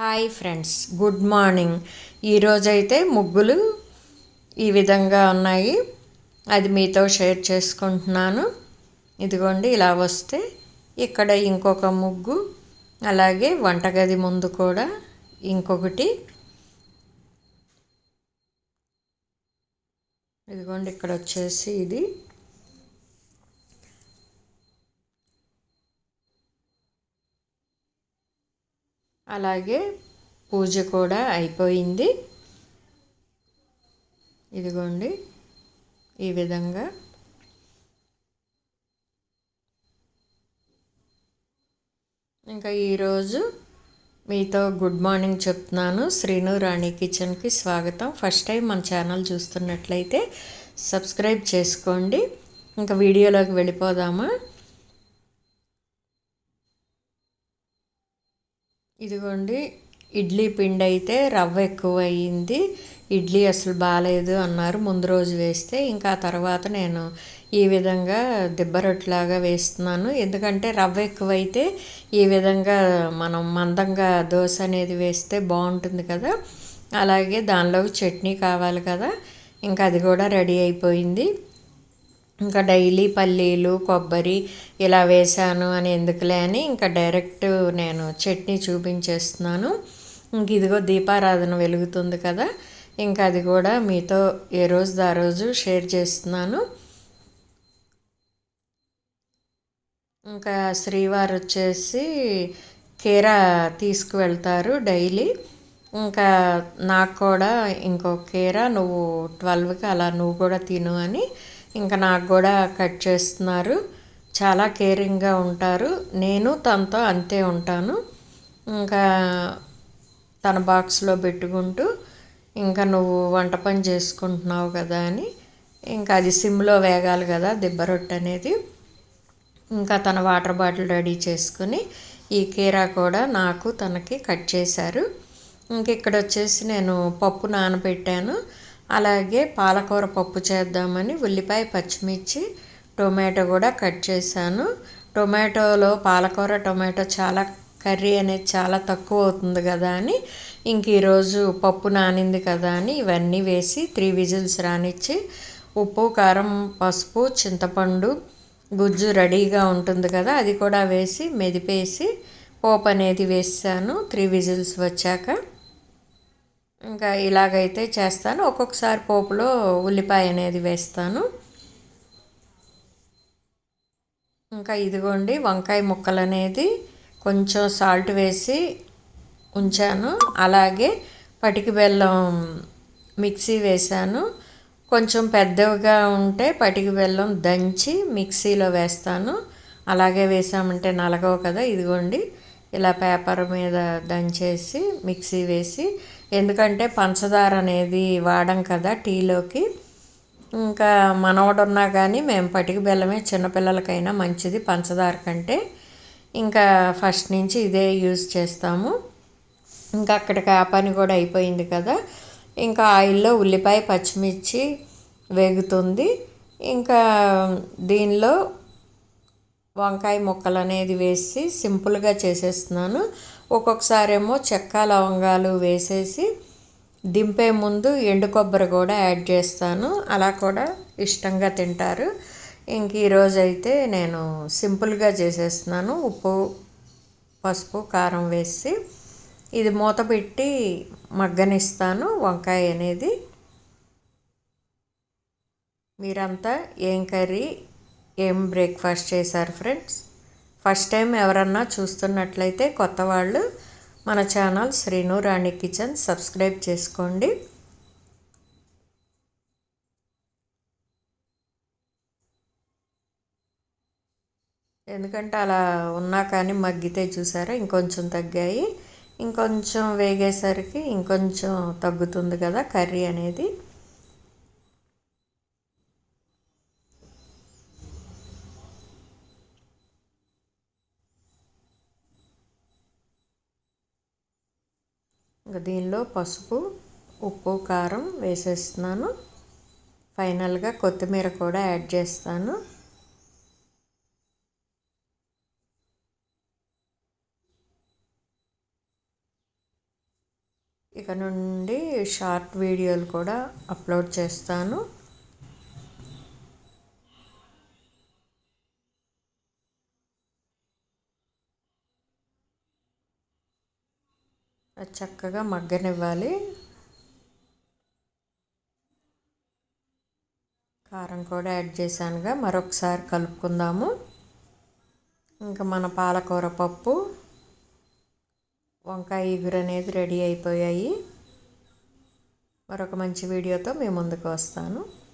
Hi friends good morning ఈరోజైతే ముగ్గులు ఈ విధంగా ఉన్నాయి. అది మీతో షేర్ చేసుకుంటున్నాను. ఇదిగోండి ఇలా వస్తే ఇక్కడ ఇంకొక ముగ్గు అలాగే వంటగది ముందు కూడా ఇంకొకటి. ఇదిగోండి ఇక్కడ వచ్చేసి ఇది. అలాగే పూజ కూడా అయిపోయింది. ఇదిగోండి ఈ విధంగా. ఇంకా ఈరోజు మీతో గుడ్ మార్నింగ్ చెప్తున్నాను. శ్రీను రాణి కిచెన్కి స్వాగతం. ఫస్ట్ టైం మన ఛానల్ చూస్తున్నట్లయితే సబ్స్క్రైబ్ చేసుకోండి. ఇంకా వీడియోలోకి వెళ్ళిపోదామా? ఇదిగోండి ఇడ్లీ పిండి అయితే రవ్వ ఎక్కువ అయ్యింది ఇడ్లీ అసలు బాగాలేదు అన్నారు. ముందు రోజు వేస్తే ఇంకా తర్వాత నేను ఈ విధంగా దిబ్బరొట్లాగా వేస్తున్నాను. ఎందుకంటే రవ్వ ఎక్కువైతే ఈ విధంగా మనం మందంగా దోశ అనేది వేస్తే బాగుంటుంది కదా. అలాగే దానిలోకి చట్నీ కావాలి కదా. ఇంకా అది కూడా రెడీ అయిపోయింది. ఇంకా డైలీ పల్లీలు కొబ్బరి ఇలా వేసాను అని ఎందుకులే అని ఇంకా డైరెక్ట్ నేను చట్నీ చూపించేస్తున్నాను. ఇంక ఇదిగో దీపారాధన వెలుగుతుంది కదా ఇంకా అది కూడా మీతో ఏ రోజు ఆ రోజు షేర్ చేస్తున్నాను. ఇంకా శ్రీవారు వచ్చేసి కీర తీసుకువెళ్తారు డైలీ. ఇంకా నాకు కూడా ఇంకో కీర నువ్వు ట్వెల్వ్కి అలా నువ్వు కూడా తిను అని ఇంకా నాకు కూడా కట్ చేస్తున్నారు. చాలా కేరింగ్గా ఉంటారు. నేను తనతో అంతే ఉంటాను. ఇంకా తన బాక్స్లో పెట్టుకుంటూ ఇంకా నువ్వు వంట పని చేసుకుంటున్నావు కదా అని. ఇంకా అది సిమ్లో వేగాలి కదా దిబ్బ రొట్టె అనేది. ఇంకా తన వాటర్ బాటిల్ రెడీ చేసుకుని ఈ కీరా కూడా నాకు తనకి కట్ చేశారు. ఇంక ఇక్కడ వచ్చేసి నేను పప్పు నానబెట్టాను. అలాగే పాలకూర పప్పు చేద్దామని ఉల్లిపాయ పచ్చిమిర్చి టొమాటో కూడా కట్ చేశాను. టొమాటోలో పాలకూర టొమాటో చాలా కర్రీ అనేది చాలా తక్కువ అవుతుంది కదా అని. ఇంక ఈరోజు పప్పు నానింది కదా అని ఇవన్నీ వేసి త్రీ విజిల్స్ రానిచ్చి ఉప్పు కారం పసుపు చింతపండు గుజ్జు రెడీగా ఉంటుంది కదా అది కూడా వేసి మెదిపేసి పోపు అనేది వేసాను త్రీ విజిల్స్ వచ్చాక. ఇంకా ఇలాగైతే చేస్తాను. ఒక్కొక్కసారి పోపులో ఉల్లిపాయ అనేది వేస్తాను. ఇంకా ఇదిగోండి వంకాయ ముక్కలు అనేది కొంచెం సాల్ట్ వేసి ఉంచాను. అలాగే పటికి బెల్లం మిక్సీ వేశాను. కొంచెం పెద్దవిగా ఉంటే పటికి బెల్లం దంచి మిక్సీలో వేస్తాను. అలాగే వేసామంటే నలగవు కదా ఇదిగోండి. ఇలా పేపర్ మీద దంచేసి మిక్సీ వేసి ఎందుకంటే పంచదార అనేది వాడం కదా టీలోకి. ఇంకా మనవడు ఉన్నా కానీ మేము పటికి బెల్లమే చిన్నపిల్లలకైనా మంచిది పంచదార కంటే. ఇంకా ఫస్ట్ నుంచి ఇదే యూజ్ చేస్తాము. ఇంకా అక్కడికి ఆ పని కూడా అయిపోయింది కదా. ఇంకా ఆయిల్లో ఉల్లిపాయ పచ్చిమిర్చి వేగుతుంది. ఇంకా దీనిలో వంకాయ ముక్కలు అనేది వేసి సింపుల్గా చేసేస్తున్నాను. ఒక్కొక్కసారేమో చెక్క లవంగాలు వేసేసి దింపే ముందు ఎండు కొబ్బరి కూడా యాడ్ చేస్తాను. అలా కూడా ఇష్టంగా తింటారు. ఇంక ఈరోజు అయితే నేను సింపుల్గా చేసేస్తున్నాను. ఉప్పు పసుపు కారం వేసి ఇది మూత పెట్టి మగ్గనిస్తాను వంకాయ అనేది. మీరంతా ఏం కర్రీ ఏం బ్రేక్ఫాస్ట్ చేశారు ఫ్రెండ్స్? ఫస్ట్ టైం ఎవరన్నా చూస్తున్నట్లయితే కొత్త వాళ్ళు మన channel Srinu Rani kitchen subscribe చేసుకోండి. ఎందుకంటే అలా ఉన్నా కానీ మగ్గితే చూసారా ఇంకొంచెం తగ్గాయి. ఇంకొంచెం వేగేసరికి ఇంకొంచెం తగ్గుతుంది కదా కర్రీ అనేది. ఇంకా దీనిలో పసుపు ఉప్పు కారం వేసేస్తున్నాను. ఫైనల్గా కొత్తిమీర కూడా యాడ్ చేస్తాను. ఇక నుండి షార్ట్ వీడియోలు కూడా అప్లోడ్ చేస్తాను. చక్కగా మగ్గనివ్వాలి. కారం కూడా యాడ్ చేశానుగా మరొకసారి కలుపుకుందాము. ఇంకా మన పాలకూర పప్పు వంకాయ ఇగురు అనేది రెడీ అయిపోయాయి. మరొక మంచి వీడియోతో మేము ముందుకు వస్తాను.